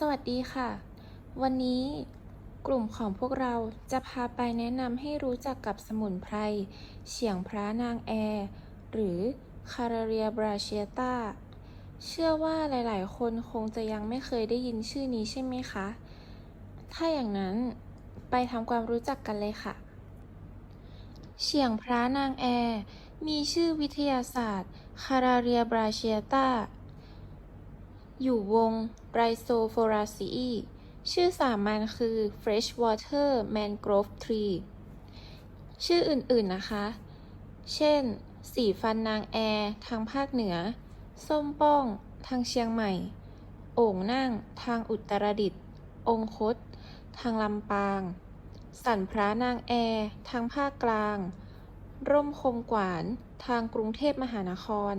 สวัสดีค่ะ วันนี้กลุ่มของพวกเราจะพาไปแนะนำให้รู้จักกับสมุนไพรเฉียงพระนางแอร์หรือคาราเรียบราเชียตาเชื่อว่าหลายๆ คนคงจะยังไม่เคยได้ยินชื่อนี้ใช่ไหมคะ ถ้าอย่างนั้นไปทำความรู้จักกันเลยค่ะ เฉียงพระนางแอร์มีชื่อวิทยาศาสตร์คาราเรียบราเชียตา อยู่วง Rhizosphoraceae ชื่อสามัญคือ Freshwater Mangrove Tree ชื่ออื่นๆนะคะ เช่น สีฟันนางแอร์ทางภาคเหนือ ส้มป้องทางเชียงใหม่ โอ่งนั่งทางอุตรดิตถ์ องคต ทางลำปาง สันพระนางแอร์ทางภาคกลาง ร่มคมกวาน ทางกรุงเทพมหานคร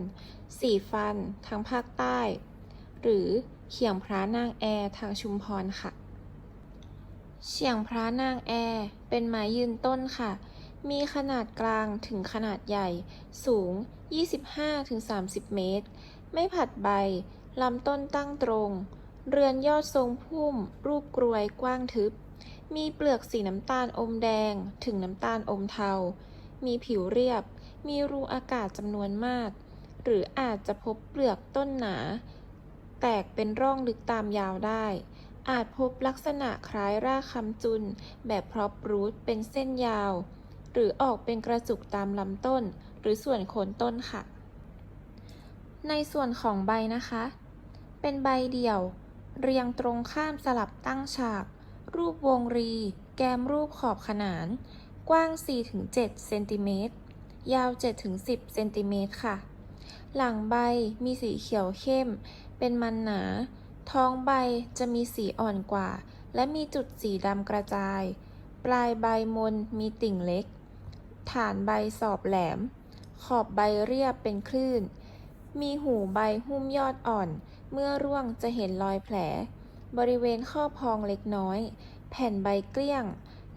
สีฟัน ทางภาคใต้ หรือเขียงพระนางแอทางชุมพรค่ะเฉียงพระนางแอเป็นไม้ยืนต้นค่ะ มีขนาดกลางถึงขนาดใหญ่ สูง 25-30 เมตร ไม่ผัดใบ ลำต้นตั้งตรง เรือนยอดทรงพุ่ม รูปกรวยกว้างทึบ มีเปลือกสีน้ำตาลอมแดงถึงน้ำตาลอมเทา มีผิวเรียบ มีรูอากาศจำนวนมาก หรืออาจจะพบเปลือกต้นหนา แตกเป็นร่องลึกตามยาวได้ อาจพบลักษณะคล้ายรากคำจุน แบบพร็อปรูทเป็นเส้นยาว หรือออกเป็นกระจุกตามลำต้น หรือส่วนโคนต้นค่ะ ในส่วนของใบนะคะ เป็นใบเดี่ยว เรียงตรงข้ามสลับตั้งฉาก รูปวงรี แกมรูปขอบขนาน กว้าง 4-7 เซนติเมตร ยาว 7-10 เซนติเมตรค่ะ หลังใบมีสีเขียวเข้ม เป็นมันหนา ท้องใบจะมีสีอ่อนกว่า และมีจุดสีดำกระจาย ปลายใบมนมีติ่งเล็ก ฐานใบสอบแหลม ขอบใบเรียบเป็นคลื่น มีหูใบหุ้มยอดอ่อน เมื่อร่วงจะเห็นรอยแผล บริเวณข้อพองเล็กน้อย แผ่นใบเกลี้ยง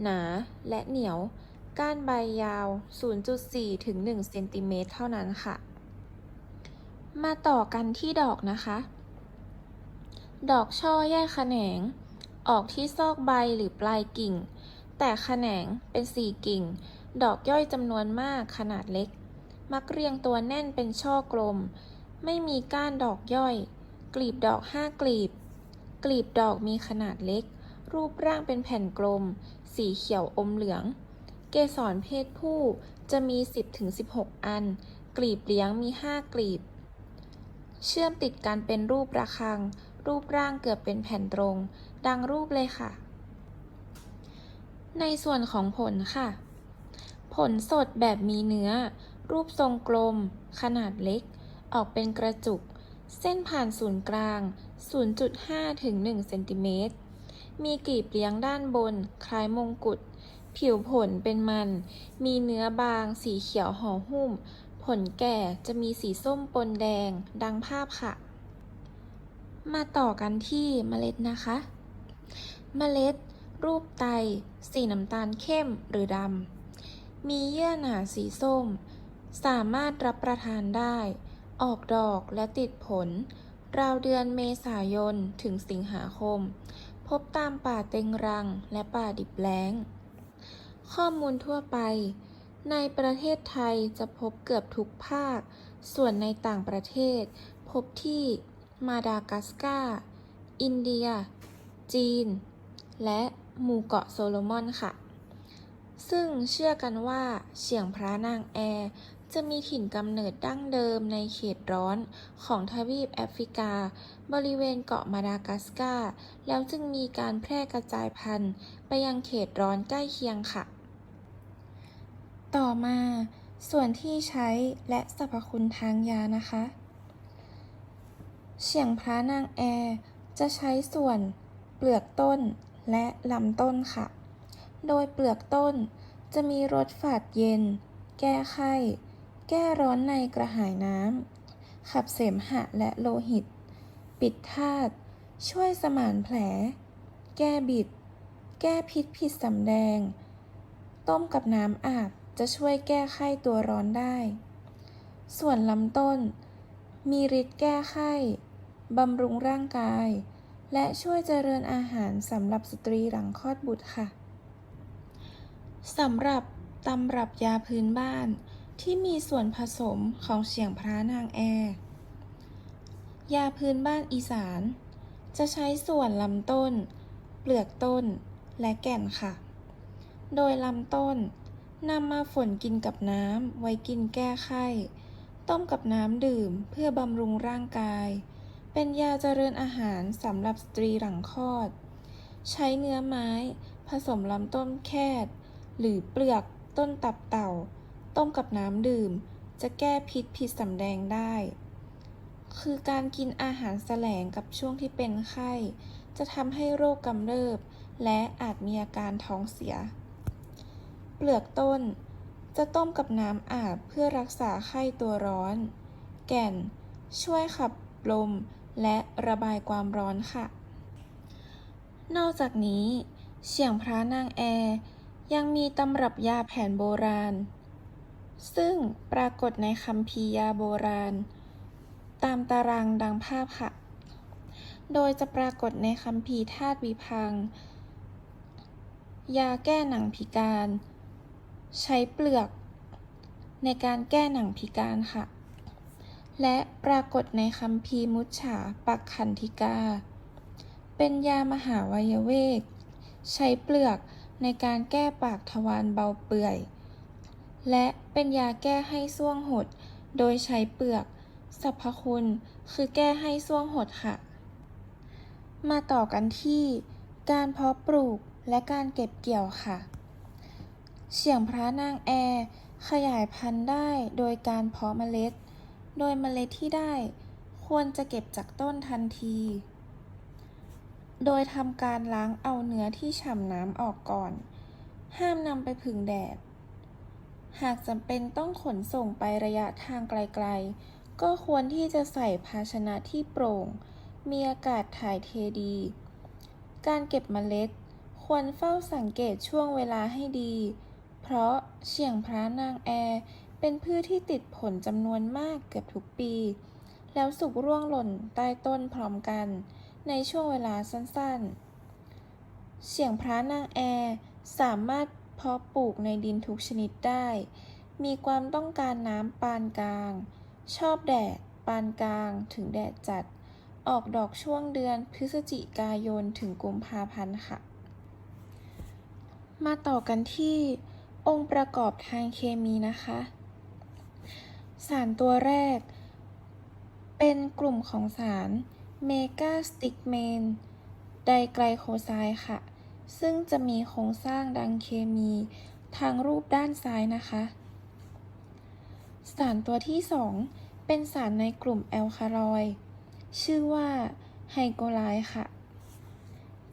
หนาและเหนียว ก้านใบยาว 0.4 ถึง 1 เซนติเมตรเท่านั้นค่ะ มาต่อกันที่ดอกนะคะ ดอกช่อแยกแขนง ออกที่ซอกใบหรือปลายกิ่ง แต่แขนงเป็นสี่กิ่ง ดอกย่อยจำนวนมากขนาดเล็ก มักเรียงตัวแน่นเป็นช่อกลม ไม่มีก้านดอกย่อย กลีบดอกห้ากลีบ กลีบดอกมีขนาดเล็ก รูปร่างเป็นแผ่นกลม สีเขียวอมเหลือง เกสรเพศผู้จะมี 10-16 อัน กลีบเลี้ยงมี 5 กลีบ เชื่อมติดกันเป็นรูประฆัง รูปร่างเกือบเป็นแผ่นตรง ดังรูปเลยค่ะ ในส่วนของผลค่ะ ผลสดแบบมีเนื้อ รูปทรงกลม ขนาดเล็ก ออกเป็นกระจุก เส้นผ่านศูนย์กลาง 0.5 ถึง 1 เซนติเมตร มีกลีบเลี้ยงด้านบน คล้ายมงกุฎ ผิวผลเป็นมัน มีเนื้อบาง สีเขียวห่อหุ้ม ผลแก่จะมีสีส้มปนแดงดังภาพค่ะ มาต่อกันที่เมล็ดนะคะ เมล็ด รูปไต สีน้ำตาลเข้มหรือดำ มีเยื่อหนาสีส้ม สามารถรับประทานได้ ออกดอกและติดผล ราวเดือนเมษายนถึงสิงหาคม พบตามป่าเต็งรังและป่าดิบแล้ง ข้อมูลทั่วไป ในประเทศไทยจะพบเกือบทุกภาค ส่วนในต่างประเทศ พบที่มาดากัสการ์ อินเดีย จีน และหมู่เกาะโซโลมอนค่ะ ซึ่งเชื่อกันว่าเฉียงพระนางแอร์ จะมีถิ่นกำเนิดดั้งเดิมในเขตร้อนของทวีปแอฟริกา บริเวณเกาะมาดากัสการ์ แล้วจึงมีการแพร่กระจายพันธุ์ไปยังเขตร้อนใกล้เคียงค่ะ ต่อมาส่วนที่ใช้และสรรพคุณทางยานะคะ เฉียงพระนางแอร์จะใช้ส่วนเปลือกต้นและลำต้นค่ะ โดยเปลือกต้นจะมีรสฝาดเย็น แก้ไข้ แก้ร้อนในกระหายน้ำ ขับเสมหะและโลหิต ปิดธาตุ ช่วยสมานแผล แก้บิด แก้พิษผิดสำแดง ต้มกับน้ำอาบ จะช่วยแก้ไข้ตัวร้อนได้ ส่วนลำต้น มีฤทธิ์แก้ไข้ บำรุงร่างกาย และช่วยเจริญอาหารสำหรับสตรีหลังคลอดบุตรค่ะ สำหรับตำรับยาพื้นบ้านที่มีส่วนผสมของเฉียงพระนางแอ ยาพื้นบ้านอีสาน จะใช้ส่วนลำต้น เปลือกต้น และแก่นค่ะ โดยลำต้น นำมาฝนกินกับน้ำ ไว้กินแก้ไข้ ต้มกับน้ำดื่มเพื่อบำรุงร่างกาย เป็นยาเจริญอาหารสำหรับสตรีหลังคลอด ใช้เนื้อไม้ ผสมลำต้นแคดหรือเปลือกต้นตับเต่า ต้มกับน้ำดื่ม จะแก้พิษผิดสำแดงได้ คือการกินอาหารแสลงกับช่วงที่เป็นไข้ จะทำให้โรคกำเริบ และอาจมีอาการท้องเสีย เปลือกต้น จะต้มกับน้ำอาบเพื่อรักษาไข้ตัวร้อน แก่น ช่วยขับลมและระบายความร้อนค่ะ นอกจากนี้ เฉียงพระนางแอ ยังมีตำรับยาแผนโบราณ ซึ่งปรากฏในคัมภียาโบราณ ตามตารางดังภาพค่ะ โดยจะปรากฏในคัมภีธาตุวิพัง ยาแก้หนังพิการ ใช้เปลือก ในการแก้หนังพิการค่ะ และปรากฏในคัมภีมุจฉาปักขันธิกา เป็นยามหาวัยเวก ใช้เปลือกในการแก้ปากทวารเบาเปื่อย และเป็นยาแก้ให้ส่วงหด โดยใช้เปลือกสรรพคุณคือแก้ให้ส่วงหดค่ะ มาต่อกันที่การเพาะปลูกและการเก็บเกี่ยวค่ะ เฉียงพระนางแอร์ขยายพันธุ์ได้โดยการเพาะเมล็ด โดยเมล็ดที่ได้ควรจะเก็บจากต้นทันที โดยทำการล้างเอาเนื้อที่ฉ่ำน้ำออกก่อน ห้ามนำไปผึ่งแดด หากจำเป็นต้องขนส่งไประยะทางไกลๆ ก็ควรที่จะใส่ภาชนะที่โปร่ง มีอากาศถ่ายเทดี การเก็บเมล็ด ควรเฝ้าสังเกตช่วงเวลาให้ดี เพราะเฉียงพระนางแอ เป็นพืชที่ติดผลจำนวนมากเกือบทุกปี แล้วสุกร่วงหล่นใต้ต้นพร้อมกัน ในช่วงเวลาสั้นๆเฉียงพระนางแอ สามารถเพาะปลูกในดินทุกชนิดได้ มีความต้องการน้ำปานกลาง ชอบแดดปานกลางถึงแดดจัด ออกดอกช่วงเดือนพฤศจิกายนถึงกุมภาพันธ์ค่ะ มาต่อกันที่ องค์ประกอบทางเคมีนะคะ สารตัวแรก เป็นกลุ่มของสารเมกาสติกเมนไดไกลโคไซด์ค่ะ ซึ่งจะมีโครงสร้างดังเคมีทางรูปด้านซ้ายนะคะ สารตัวที่ 2 เป็นสารในกลุ่มแอลคาลอย ชื่อว่าไฮโกไลค่ะ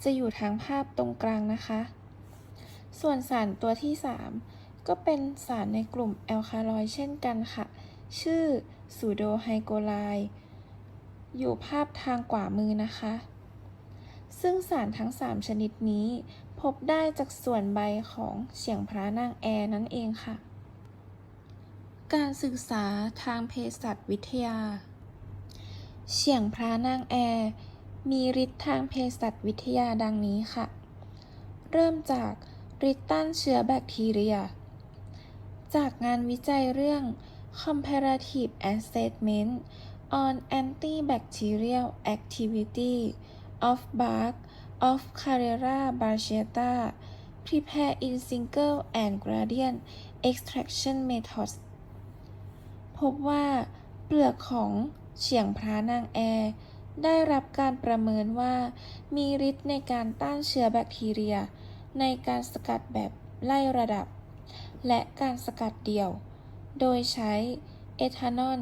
จะอยู่ทางภาพตรงกลางนะคะ ส่วนสารตัวที่ 3 ก็เป็นสารในกลุ่มแอลคาลอยด์เช่นกันค่ะ ชื่อซูโดไฮโกไลอยู่ภาพทางขวามือนะคะ ซึ่งสารทั้ง 3 ชนิดนี้พบได้จากส่วนใบของเฉียงพระนางแอนั่นเองค่ะ การศึกษาทางเภสัชวิทยา เฉียงพระนางแอ มีฤทธิ์ทางเภสัชวิทยาดังนี้ค่ะ เริ่มจาก ฤทธิ์ต้านเชื้อแบคทีเรีย จากงานวิจัยเรื่อง Comparative Assessment on Antibacterial Activity of Bark of Carrera barshiata prepared in single and gradient extraction methods พบว่าเปลือกของเฉียงพระนางแอได้รับการประเมินว่ามีฤทธิ์ในการต้านเชื้อแบคทีเรีย ในการสกัดแบบไล่ระดับ และการสกัดเดี่ยว โดยใช้เอทานอล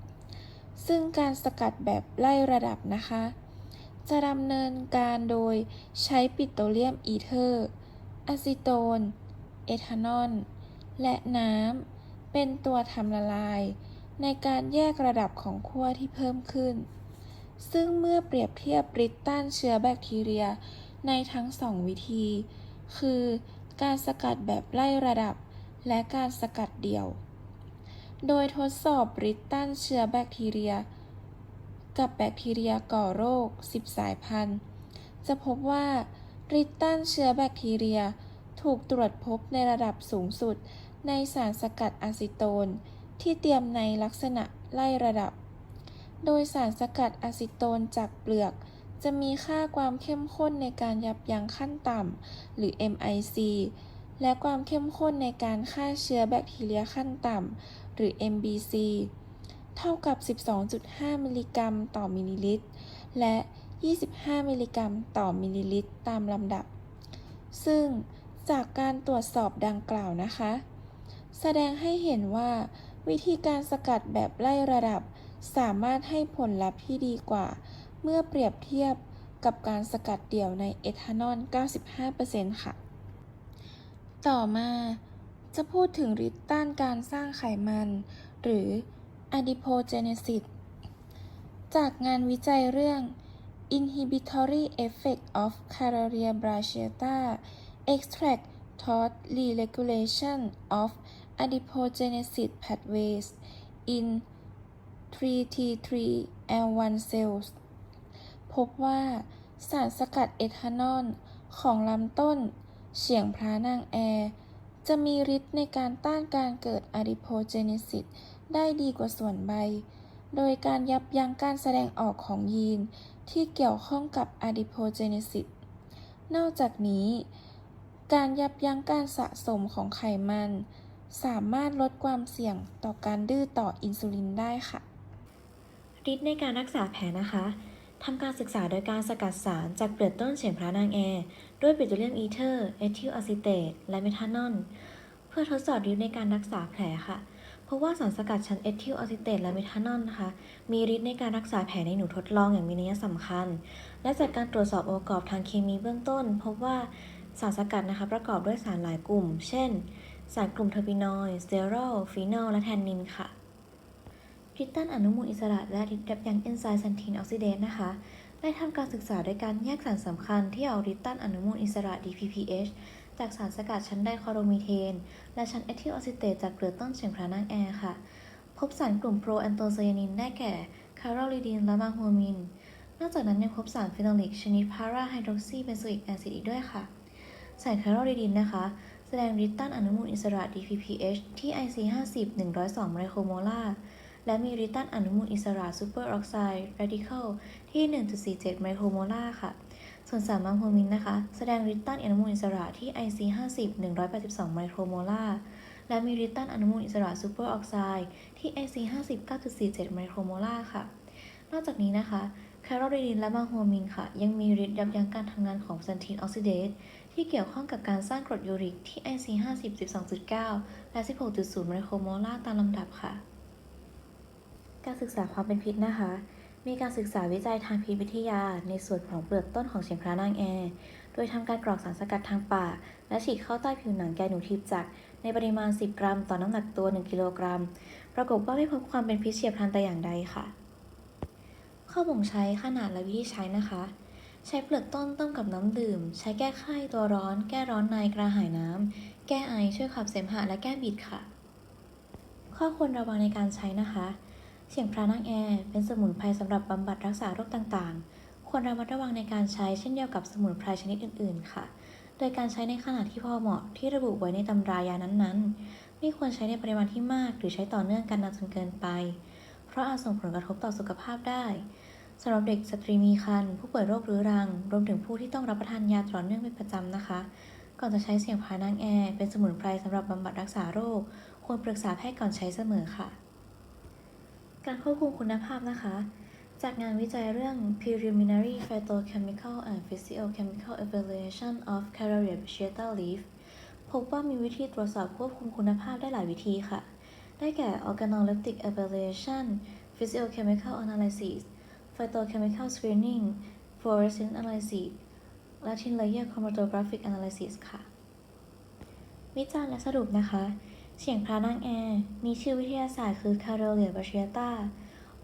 95%ซึ่งการสกัดแบบไล่ระดับนะคะ จะดำเนินการโดยใช้ปิโตรเลียมอีเทอร์ อะซิโตน เอทานอล และน้ำ เป็นตัวทำละลาย ในการแยกระดับของขั้วที่เพิ่มขึ้น ซึ่งเมื่อเปรียบเทียบฤทธิ์ต้านเชื้อแบคทีเรีย ในทั้งสองวิธี คือการสกัดแบบไล่ระดับ และการสกัดเดี่ยว โดยทดสอบฤทธิ์ต้านเชื้อแบคทีเรีย กับแบคทีเรียก่อโรค 10 สายพันธุ์ จะพบว่าฤทธิ์ต้านเชื้อแบคทีเรียถูกตรวจพบในระดับสูงสุดในสารสกัดอะซิโตน ที่เตรียมในลักษณะไล่ระดับ โดยสารสกัดอะซิโตนจากเปลือก จะมีค่าความเข้มข้นในการยับยั้งขั้นต่ำ หรือ MIC และความเข้มข้นในการฆ่าเชื้อแบคทีเรียขั้นต่ำ หรือ MBC เท่ากับ 12.5 มิลลิกรัมต่อมิลลิลิตร และ 25 มิลลิกรัมต่อมิลลิลิตร ตามลำดับ ซึ่งจากการตรวจสอบดังกล่าวนะคะ แสดงให้เห็นว่า วิธีการสกัดแบบไล่ระดับสามารถให้ผลลัพธ์ที่ดีกว่า เมื่อเปรียบเทียบกับการสกัดเดี่ยวในเอทานอล 95%ค่ะ ต่อมาจะพูดถึงฤทธิ์ต้านการสร้างไขมัน หรือ adipogenesis จากงานวิจัยเรื่อง Inhibitory Effect of Carrera brachiata Extract Toward Re-regulation of Adipogenesis Pathways in 3T3L1 cells พบว่าสารสกัดเอทานอลของลำต้น เฉียงพระนางแอ จะมีฤทธิ์ในการต้านการเกิดอะดิโพเจเนซิสได้ดีกว่าส่วนใบ โดยการยับยั้งการแสดงออกของยีนที่เกี่ยวข้องกับอะดิโพเจเนซิสนอกจากนี้ การยับยั้งการสะสมของไขมัน สามารถลดความเสี่ยงต่อการดื้อต่ออินซูลินได้ค่ะฤทธิ์ในการรักษาแผลนะคะ ทำการศึกษาโดยการสกัดสารจากเปลือกต้นเฉียงพระนางแอ ด้วยปิโตรเลียมอีเทอร์ เอทิลอะซิเตต และเมทานอล เพื่อทดสอบฤทธิ์ในการรักษาแผลค่ะ เพราะว่าสารสกัดชั้นเอทิลอะซิเตตและเมทานอลนะคะ มีฤทธิ์ในการรักษาแผลในหนูทดลองอย่างมีนัยสำคัญ และจากการตรวจสอบองค์ประกอบทางเคมีเบื้องต้น พบว่าสารสกัดนะคะประกอบด้วยสารหลายกลุ่ม เช่น สารกลุ่มเทอร์ปินอยด์สเตอรอลฟีนอล และแทนนินค่ะ พิษต้านอนุมูลอิสระและฤทธิ์ยับยั้งเอนไซม์ซันทีนออกซิเดสนะคะ ได้ทำการศึกษาโดยการแยกสารสำคัญที่เอาฤทธิ์ต้านอนุมูลอิสระ DPPH จากสารสกัดชั้นไดคอโรมีเทน และชั้นเอทิลอซิเตตจากเกลือต้นเฉียงพระนางแอร์ค่ะ พบสารกลุ่มโปรแอนโทไซยานินได้แก่คาร์โรลิดีนและมาโฮมิน นอกจากนั้นยังพบสารฟีนอลิกชนิดพาราไฮดรอกซีเบนโซอิกแอซิดอีกด้วยค่ะ สารคาร์โรลิดีนนะคะ แสดงฤทธิ์ต้านอนุมูลอิสระ DPPH ที่ IC50 102ไมโครโมลาร์ และมีฤทธิ์ต้านอนุมูลอิสระซูเปอร์ออกไซด์เรดิคอลที่ 1.47 ไมโครโมลาร์ค่ะ ส่วนสารมังโฮมินนะคะ แสดงฤทธิ์ต้านอนุมูลอิสระที่ IC50 182 ไมโครโมลาร์และมีฤทธิ์ต้านอนุมูลอิสระซูเปอร์ออกไซด์ที่ IC50 9.47 ไมโครโมลาร์ค่ะ นอกจากนี้นะคะแคโรไดนินและมาโฮมินค่ะ ยังมีฤทธิ์ยับยั้งการทำงานของซันทีนออกซิเดสที่เกี่ยวข้องกับการสร้างกรดยูริกที่ IC50 12.9 และ 16.0 ไมโครโมลาร์ตามลำดับค่ะ การศึกษาความเป็นพิษนะคะ มีการศึกษาวิจัยทางพิษวิทยา ในส่วนของเปลือกต้นของเฉียงพระนางแอ โดยทำการกรอกสารสกัดทางปาก และฉีดเข้าใต้ผิวหนังแกหนูทิพย์จักในปริมาณ 10 กรัม ต่อน้ำหนักตัว 1 กิโลกรัม ปรากฏว่าไม่พบความเป็นพิษเฉียบพลันแต่อย่างใดค่ะ ข้อบ่งใช้ขนาดและวิธีใช้นะคะ ใช้เปลือกต้นต้มกับน้ำดื่ม ใช้แก้ไข้ตัวร้อน แก้ร้อนในกระหายน้ำแก้ไอช่วยขับเสมหะและแก้บิดค่ะ ข้อควรระวังในการใช้นะคะ เสียงพระนางแอร์เป็นสมุนไพรสำหรับบำบัดรักษาโรคต่างๆ ควรระมัดระวังในการใช้เช่นเดียวกับสมุนไพรชนิดอื่นๆ ค่ะ โดยการใช้ในขนาดที่พอเหมาะที่ระบุไว้ในตำรายานั้นๆ ไม่ควรใช้ในปริมาณที่มาก หรือใช้ต่อเนื่องกันนานจนเกินไป เพราะอาจส่งผลกระทบต่อสุขภาพได้สำหรับเด็กสตรีมีครรภ์ผู้ป่วยโรคเรื้อรัง รวมถึงผู้ที่ต้องรับประทานยาต่อเนื่องเป็นประจำนะคะ ก่อนจะใช้เสียงพานางแอร์เป็นสมุนไพรสำหรับบำบัดรักษาโรค ควรปรึกษาแพทย์ก่อนใช้เสมอค่ะ การควบคุมคุณภาพนะคะ จากงานวิจัยเรื่อง Preliminary Phytochemical and Physiochemical Evaluation of Carrera Bachiata Leaf พบว่ามีวิธีตรวจสอบควบคุมคุณภาพได้หลายวิธีค่ะ ได้แก่ Organoleptic Evaluation Physiochemical Analysis Phytochemical Screening Fluorescence Analysis และ Tin Layer Chromatographic Analysis ค่ะ วิจารณ์และสรุปนะคะ เฉียงพระนางแอร์มีชื่อวิทยาศาสตร์คือ c a r o l i a b a c h i a t a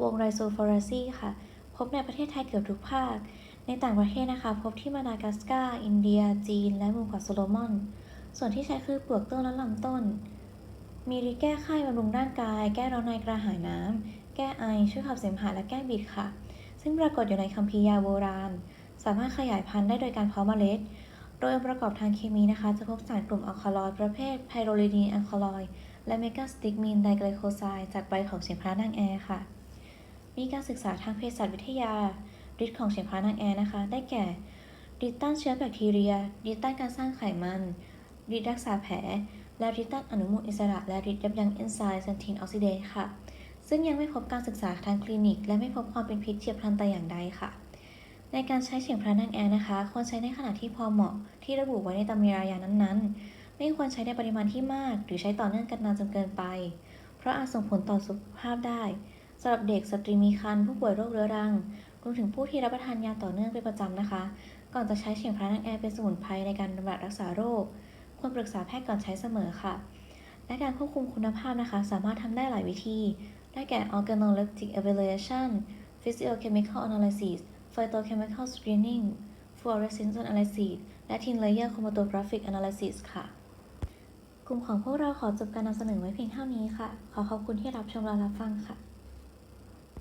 วงไรโซฟอราซีค่ะ พบในประเทศไทยเกือบทุกภาค ในต่างประเทศนะคะ พบที่มาดากัสการ์อินเดีย จีน และหมู่เกาะโซโลมอน ส่วนที่ใช้คือเปลือกต้นและลำต้น มีฤทธิ์แก้ไข้บำรุงร่างกาย แก้ร้อนในกระหายน้ำ แก้ไอ ช่วยขับเสมหะและแก้บิดค่ะ ซึ่งปรากฏอยู่ในคัมภีร์ยาโบราณ สามารถขยายพันธุ์ได้โดยการเพาะเมล็ด โดยองค์ประกอบทางเคมีนะคะ จะพบสารกลุ่มอัลคาลอยด์ประเภทไพโรลินีนอัลคาลอยด์และเมกาสติกมีนไดไกลโคไซด์จากใบของเฉียงพระนางแอร์ค่ะ มีการศึกษาทางเภสัชวิทยาฤทธิ์ของเฉียงพระนางแอร์นะคะ ได้แก่ฤทธิ์ต้านเชื้อแบคทีเรียฤทธิ์ต้านการสร้างไขมันฤทธิ์รักษาแผล และฤทธิ์ต้านอนุมูลอิสระ และฤทธิ์ยับยั้งเอนไซม์เซนทีนออกซิเดสค่ะ ซึ่งยังไม่พบการศึกษาทางคลินิก และไม่พบความเป็นพิษเฉียบพลันแต่อย่างใดค่ะ ในการใช้เฉียงพระนางแอนะคะ ควรใช้ในขณะที่พอเหมาะที่ระบุไว้ในตำรายานั้นๆ ไม่ควรใช้ในปริมาณที่มาก หรือใช้ต่อเนื่องกันนานจนเกินไป เพราะอาจส่งผลต่อสุขภาพได้สำหรับเด็กสตรีมีครรภ์ผู้ป่วยโรคเรื้อรังรวมถึงผู้ที่รับประทานยาต่อเนื่องเป็นประจำนะคะ ก่อนจะใช้เฉียงพระนางแอเป็นสมุนไพรในการบำบัดรักษาโรค ควรปรึกษาแพทย์ก่อนใช้เสมอค่ะ และการควบคุมคุณภาพนะคะ สามารถทำได้หลายวิธี ได้แก่ organoleptic evaluation physiochemical analysis phytochemical screening fluorescence analysis และ thin layer chromatographic analysis ค่ะ กลุ่มของพวกเราขอจบการนำเสนอไว้เพียงเท่านี้ค่ะ ขอขอบคุณที่รับชมและรับฟังค่ะ